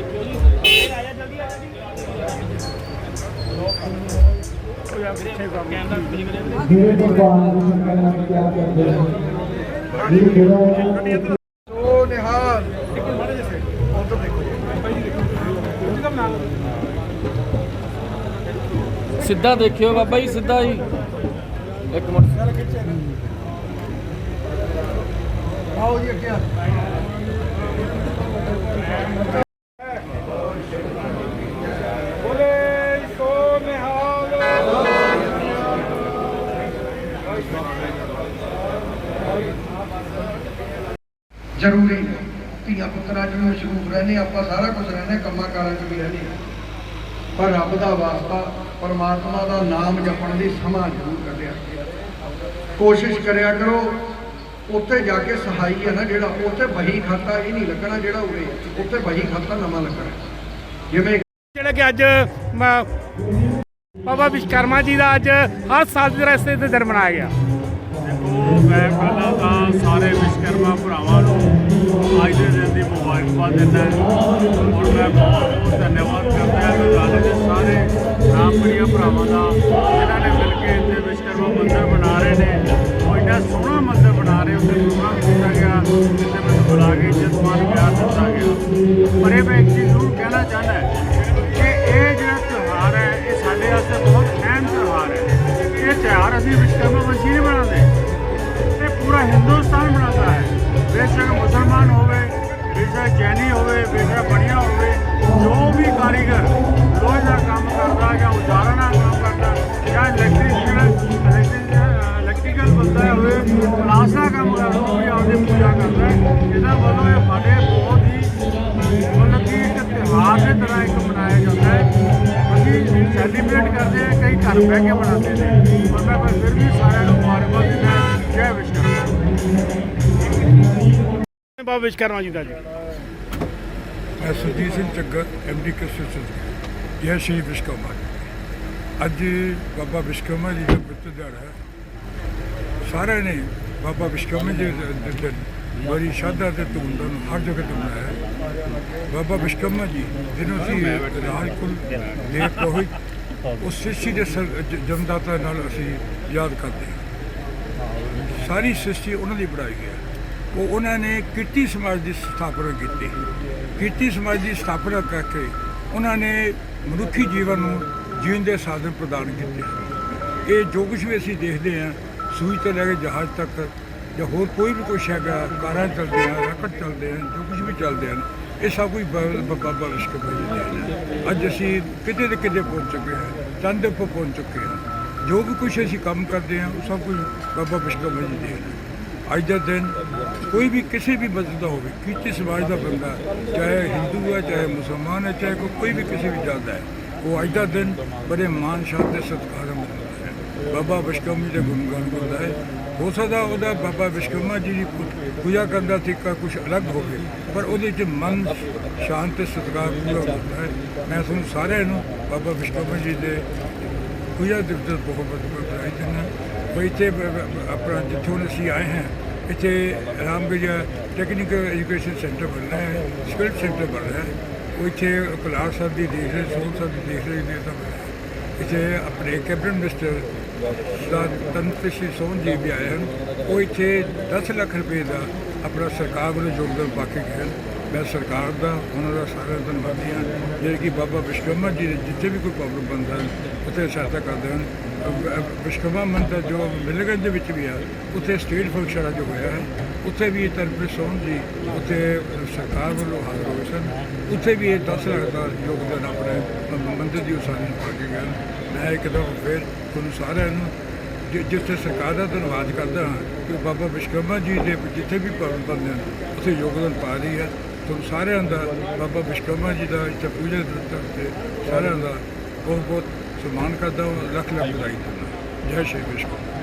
ਜੀ ਜਿਹੜੇ ਭਗਵਾਨ ਦੀ ਸੰਕਲਨ ਕਿਆ ਕਰਦੇ ਹੋ ਇਹ ਜਦੋਂ ਸੋ ਨਿਹਾਲ ਉਧਰ ਦੇਖੋ ਸਿੱਧਾ ਦੇਖਿਓ ਬਾਬਾ ਜੀ ਸਿੱਧਾ ਜੀ। ਇੱਕ ਮਿੰਟ। ਆਓ ਜੀ ਅੱਗੇ ਜ਼ਰੂਰੀ ਨਹੀਂ। ਧੀਆਂ ਪੁੱਤਰਾਂ 'ਚ ਵੀ ਮਸ਼ਰੂਫ ਰਹਿੰਦੇ ਆਪਾਂ ਸਾਰਾ ਕੁਝ ਰਹਿੰਦੇ ਕੰਮਾਂ ਕਾਰਾਂ 'ਚ ਵੀ ਰਹਿੰਦੇ ਪਰ ਰੱਬ ਦਾ ਵਾਸਤਾ, ਪਰਮਾਤਮਾ ਦਾ ਨਾਮ ਜਪਣ ਦੀ ਸਮਾਂ ਜ਼ਰੂਰ ਕੱਢਿਆ ਕੋਸ਼ਿਸ਼ ਕਰਿਆ ਕਰੋ, ਉੱਥੇ ਜਾ ਕੇ ਸਹਾਈ ਹੈ ਨਾ ਜਿਹੜਾ, ਉੱਥੇ ਬਹੀ ਖਾਤਾ ਇਹ ਨਹੀਂ ਲੱਗਣਾ ਜਿਹੜਾ ਉਰੇ ਉੱਥੇ ਬਹੀ ਖਾਤਾ ਨਵਾਂ ਲੱਗਣਾ। ਜਿਵੇਂ ਜਿਹੜਾ ਕਿ ਅੱਜ ਬਾਬਾ ਵਿਸ਼ਕਰਮਾ ਜੀ ਦਾ ਅੱਜ ਹਰ ਸਾਲ ਦੇ ਰਸਤੇ ਤੇ ਦਿਨ ਮਨਾਇਆ ਗਿਆ। ਦੇਖੋ ਮੈਂ ਪਹਿਲਾਂ ਤਾਂ ਸਾਰੇ ਵਿਸ਼ਕਰਮਾ ਭਰਾਵਾਂ ਨੂੰ ਅੱਜ ਦੇ ਦਿਨ ਦੀ ਮੁਬਾਰਕਬਾਦ ਦਿੰਦਾ ਔਰ ਮੈਂ ਬਹੁਤ ਬਹੁਤ ਧੰਨਵਾਦ ਕਰਦਾ ਹਾਂ ਲੁਧਿਆਣੇ ਦੇ ਸਾਰੇ ਰਾਮਪੁਰੀਆ ਭਰਾਵਾਂ ਦਾ, ਜਿਨ੍ਹਾਂ ਨੇ ਮਿਲ ਕੇ ਇੱਥੇ ਵਿਸ਼ਕਰਮਾ ਮੰਦਿਰ ਬਣਾ ਰਹੇ ਨੇ, ਉਹ ਇੰਨਾ ਸੋਹਣਾ ਮੰਦਿਰ ਬਣਾ ਰਹੇ, ਉੱਥੇ ਪ੍ਰੋਗਰਾਮ ਕੀਤਾ ਗਿਆ, ਜਿੱਥੇ ਮੈਨੂੰ ਬੁਲਾ ਕੇ ਜਸਮਾਨ ਪਿਆਰ ਦਿੱਤਾ ਗਿਆ। ਪਰ ਇਹ ਮੈਂ ਇੱਕ ਚੀਜ਼ ਜ਼ਰੂਰ ਕਹਿਣਾ ਚਾਹੁੰਦਾ ਕਿ ਇਹ ਜਿਹੜਾ ਤਿਉਹਾਰ ਹੈ, ਇਹ ਸਾਡੇ ਵਾਸਤੇ ਬਹੁਤ ਅਹਿਮ ਤਿਉਹਾਰ ਹੈ। ਇਹ ਤਿਉਹਾਰ ਅਸੀਂ ਵਿਸ਼ਕਰਮਾ ਵੰਸ਼ੀ ਹਿੰਦੁਸਤਾਨ ਬਣਾਉਂਦਾ ਹੈ। ਬੇਸ਼ੱਕ ਮੁਸਲਮਾਨ ਹੋਵੇ, ਬੇਸ਼ੱਕ ਜੈਨੀ ਹੋਵੇ, ਬੇਸ਼ੱਕ ਬਣਿਆ ਹੋਵੇ, ਜੋ ਵੀ ਕਾਰੀਗਰ ਲੋਹੇ ਦਾ ਕੰਮ ਕਰਦਾ ਜਾਂ ਉਜਾਰਨ ਦਾ ਕੰਮ ਕਰਦਾ ਜਾਂ ਇਲੈਕਟ੍ਰੀਸ਼ੀਅਨ ਇਲੈਕਟ੍ਰੀਕਲ ਬੰਦਾ ਹੋਵੇ ਕਲਾਸ ਦਾ ਕੰਮ ਕਰਦਾ, ਉਹ ਵੀ ਆਪਦੇ ਪੂਜਾ ਕਰਦਾ ਇਹਦਾ ਵੱਲੋਂ ਇਹ ਸਾਡੇ ਬਹੁਤ ਹੀ ਮਤਲਬ ਕਿ ਇੱਕ ਤਿਉਹਾਰ ਦੇ ਤਰ੍ਹਾਂ ਇੱਕ ਮਨਾਇਆ ਜਾਂਦਾ ਹੈ। ਅਸੀਂ ਸੈਲੀਬ੍ਰੇਟ ਕਰਦੇ ਹਾਂ, ਕਈ ਘਰ ਬਹਿ ਕੇ ਮਨਾਉਂਦੇ ਨੇ। ਪਰ ਮੈਂ ਫਿਰ ਵੀ ਸਾਰਿਆਂ ਨੂੰ ਮੁਬਾਰਕਬਾਦ ਦਿੰਦਾ ਜੈ ਵਿਸ਼ਕਰਮਾ ਬਾਬਾ ਵਿਸ਼ਕਰਮਾ ਜੀ ਦਾ ਜੀ? ਮੈਂ ਸੁਰਜੀਤ ਸਿੰਘ ਚੱਗਰ ਐਮਡੀ ਕ੍ਰਿਸਟੀਅਨ ਜੈ ਸ਼੍ਰੀ ਵਿਸ਼ਕਰਮਾ ਅੱਜ ਬਾਬਾ ਵਿਸ਼ਕਰਮਾ ਜੀ ਦਾ ਪੁੱਤਰ ਦਿਹਾੜਾ ਹੈ ਸਾਰਿਆਂ ਨੇ ਬਾਬਾ ਵਿਸ਼ਕਰਮਾ ਜੀ ਦੇ ਦਿਨ ਬੜੀ ਸ਼ਰਧਾ ਤੇ ਧੂਮਧਾਮ ਨਾਲ ਹਰ ਜਗ੍ਹਾ ਤੇ ਮਨਾਇਆ ਬਾਬਾ ਵਿਸ਼ਕਰਮਾ ਜੀ, ਜਿਹਨੂੰ ਅਸੀਂ ਰਾਜਕੁਲ ਦੇ ਪ੍ਰੋਹਿਤ, ਉਸ ਸ੍ਰਿਸ਼ਟੀ ਦੇ ਜਨਦਾਤਾ ਨਾਲ ਅਸੀਂ ਯਾਦ ਕਰਦੇ ਹਾਂ। ਸਾਰੀ ਸ੍ਰਿਸ਼ਟੀ ਉਹਨਾਂ ਦੀ ਬਣਾਈ ਹੈ। ਉਹ ਉਹਨਾਂ ਨੇ ਕਿਰਤੀ ਸਮਾਜ ਦੀ ਸਥਾਪਨਾ ਕੀਤੀ। ਕਿਰਤੀ ਸਮਾਜ ਦੀ ਸਥਾਪਨਾ ਕਰਕੇ ਉਹਨਾਂ ਨੇ ਮਨੁੱਖੀ ਜੀਵਨ ਨੂੰ ਜੀਣ ਦੇ ਸਾਧਨ ਪ੍ਰਦਾਨ ਕੀਤੇ। ਇਹ ਜੋ ਕੁਝ ਵੀ ਅਸੀਂ ਦੇਖਦੇ ਹਾਂ, ਸੂਈ ਤੋਂ ਲੈ ਕੇ ਜਹਾਜ਼ ਤੱਕ ਜਾਂ ਹੋਰ ਕੋਈ ਵੀ ਕੁਛ ਹੈਗਾ, ਕਾਰਾਂ ਚੱਲਦੇ ਆ ਰਾਕਟ ਚੱਲਦੇ ਹਨ, ਜੋ ਕੁਝ ਵੀ ਚੱਲਦੇ ਹਨ, ਇਹ ਸਭ ਕੁਝ ਬ- ਬਾਬਾ ਵਿਸ਼ਕਰਮਾ ਜੀ ਹਨ ਅੱਜ ਅਸੀਂ ਕਿਤੇ ਤੇ ਕਿਤੇ ਪਹੁੰਚ ਚੁੱਕੇ ਹਾਂ, ਚੰਦ ਉੱਪਰ ਪਹੁੰਚ ਚੁੱਕੇ ਹਾਂ। ਜੋ ਵੀ ਕੁਝ ਅਸੀਂ ਕੰਮ ਕਰਦੇ ਹਾਂ, ਉਹ ਸਭ ਕੁਝ ਬਾਬਾ ਵਿਸ਼ਕਰਮਾ ਜੀ ਦੇ ਅੱਜ ਦਾ ਦਿਨ ਕੋਈ ਵੀ ਕਿਸੇ ਵੀ ਮਜ਼ਹਬ ਦਾ ਹੋਵੇ ਕਿਸੇ ਸਮਾਜ ਦਾ ਬੰਦਾ ਚਾਹੇ ਹਿੰਦੂ ਹੈ, ਚਾਹੇ ਮੁਸਲਮਾਨ ਹੈ, ਚਾਹੇ ਕੋਈ- ਵੀ ਕਿਸੇ ਵੀ ਜਾਤ ਦਾ ਹੈ, ਉਹ ਅੱਜ ਦਾ ਦਿਨ ਬੜੇ ਮਾਣ ਸ਼ਾਨ ਤੇ ਸਤਿਕਾਰ ਨਾਲ ਹੈ। ਬਾਬਾ ਵਿਸ਼ਕਰਮਾ ਜੀ ਦੇ ਗੁਣਗਾਨ ਕਰਦਾ ਹੈ। ਹੋ ਸਕਦਾ ਉਹਦਾ ਬਾਬਾ ਵਿਸ਼ਕਰਮਾ ਜੀ ਦੀ ਪੂਜਾ ਕਰਨ ਦਾ ਤਰੀਕਾ ਕੁਝ ਅਲੱਗ ਹੋਵੇ, ਪਰ ਉਹਦੇ 'ਚ ਮਨ ਸ਼ਾਂਤ ਤੇ ਸਤਿਕਾਰ ਪੂਰਾ ਹੁੰਦਾ ਹੈ। ਮੈਂ ਤੁਹਾਨੂੰ ਸਾਰਿਆਂ ਨੂੰ ਬਾਬਾ ਵਿਸ਼ਕਰਮਾ ਜੀ ਦੇ ਪੂਜਾ ਦਿਵਸ ਦਾ ਬਹੁਤ ਬਹੁਤ ਵਧਾਈ ਦਿੰਦਾ ਉਹ ਇੱਥੇ ਬ- ਬ- ਆਪਣਾ ਜਿੱਥੋਂ ਅਸੀਂ ਆਏ ਹਾਂ, ਇੱਥੇ ਰਾਮਗੜੀਆ ਟੈਕਨੀਕਲ ਐਜੂਕੇਸ਼ਨ ਸੈਂਟਰ ਬਣਨਾ ਹੈ ਸਕਿੱਲ ਸੈਂਟਰ ਬਣਨਾ ਹੈ। ਉਹ ਇੱਥੇ ਕਲਾਸ ਸਾਹਿਬ ਦੀ ਦੇਖ ਰਹੇ ਸੋਨ ਸਾਹਿਬ ਦੀ ਦੇਖ ਰਹੇ ਨੇ ਤਾਂ ਬਣਨਾ ਹੈ। ਇੱਥੇ ਆਪਣੇ ਕੈਬਨਿਟ ਮਿਨਿਸਟਰ ਦਾ ਤਨਪ੍ਰਿਸ਼ੀ ਸੋਨ ਜੀ ਵੀ ਆਏ ਹਨ। ਉਹ ਇੱਥੇ 10 ਲੱਖ ਰੁਪਏ ਦਾ ਆਪਣਾ ਸਰਕਾਰ ਵੱਲੋਂ ਯੋਗਦਾਨ ਪਾ ਕੇ ਗਏ ਹਨ। ਮੈਂ ਸਰਕਾਰ ਦਾ, ਉਹਨਾਂ ਦਾ ਸਾਰਿਆਂ ਦਾ ਧੰਨਵਾਦੀ ਹਾਂ। ਜਿਹੜੇ ਕਿ ਬਾਬਾ ਵਿਸ਼ਕਰਮਾ ਜੀ ਦੇ ਜਿੱਥੇ ਵੀ ਕੋਈ ਪ੍ਰੋਬਲਮ ਬਣਦਾ ਉੱਥੇ ਸਹਾਇਤਾ ਕਰਦੇ ਹਨ। ਅਹ ਮੰਦਰ ਜੋ ਮਿਲਗੰਜ ਦੇ ਵਿੱਚ ਵੀ ਆ, ਉੱਥੇ ਸਟੇਟ ਫੰਕਸ਼ਨ ਜੋ ਹੋਇਆ ਹੈ। ਉੱਥੇ ਵੀ ਇਹ ਤਨਪ੍ਰਿਸ਼ੀ ਸੋਨ ਜੀ ਉੱਥੇ ਸਰਕਾਰ ਵੱਲੋਂ ਹਾਜ਼ਰ ਹੋਏ ਸਨ। ਉੱਥੇ ਵੀ ਇਹ 10 ਲੱਖ ਦਾ ਯੋਗਦਾਨ ਆਪਣੇ ਮ- ਮੰਦਿਰ ਦੀ ਉਸਾਰੀ ਨੂੰ ਪਾ ਕੇ ਗਏ ਹਨ। ਮੈਂ ਇੱਕ ਦਫਾ ਫਿਰ ਤੁਹਾਨੂੰ ਸਾਰਿਆਂ ਨੂੰ ਜਿੱਥੇ ਸਰਕਾਰ ਦਾ ਧੰਨਵਾਦ ਕਰਦਾ ਹਾਂ ਕਿ ਬਾਬਾ ਵਿਸ਼ਕਰਮਾ ਜੀ ਦੇ ਜਿੱਥੇ ਵੀ ਪਾਵਨ ਬੰਦੇ ਹਨ, ਉੱਥੇ ਯੋਗਦਾਨ ਪਾ ਰਹੀ ਹੈ। ਤੁਹਾਨੂੰ ਸਾਰਿਆਂ ਦਾ, ਬਾਬਾ ਵਿਸ਼ਕਰਮਾ ਜੀ ਦਾ ਇੱਥੇ ਪੂਜਾ ਦੇ ਤੇ ਸਾਰਿਆਂ ਦਾ ਬਹੁਤ ਬਹੁਤ ਸਨਮਾਨ ਕਰਦਾ ਹਾਂ ਲੱਖ ਲੱਖ ਵਧਾਈ ਦਿੰਦਾ ਜੈ ਸ਼੍ਰੀ ਵਿਸ਼ਕਰਮਾ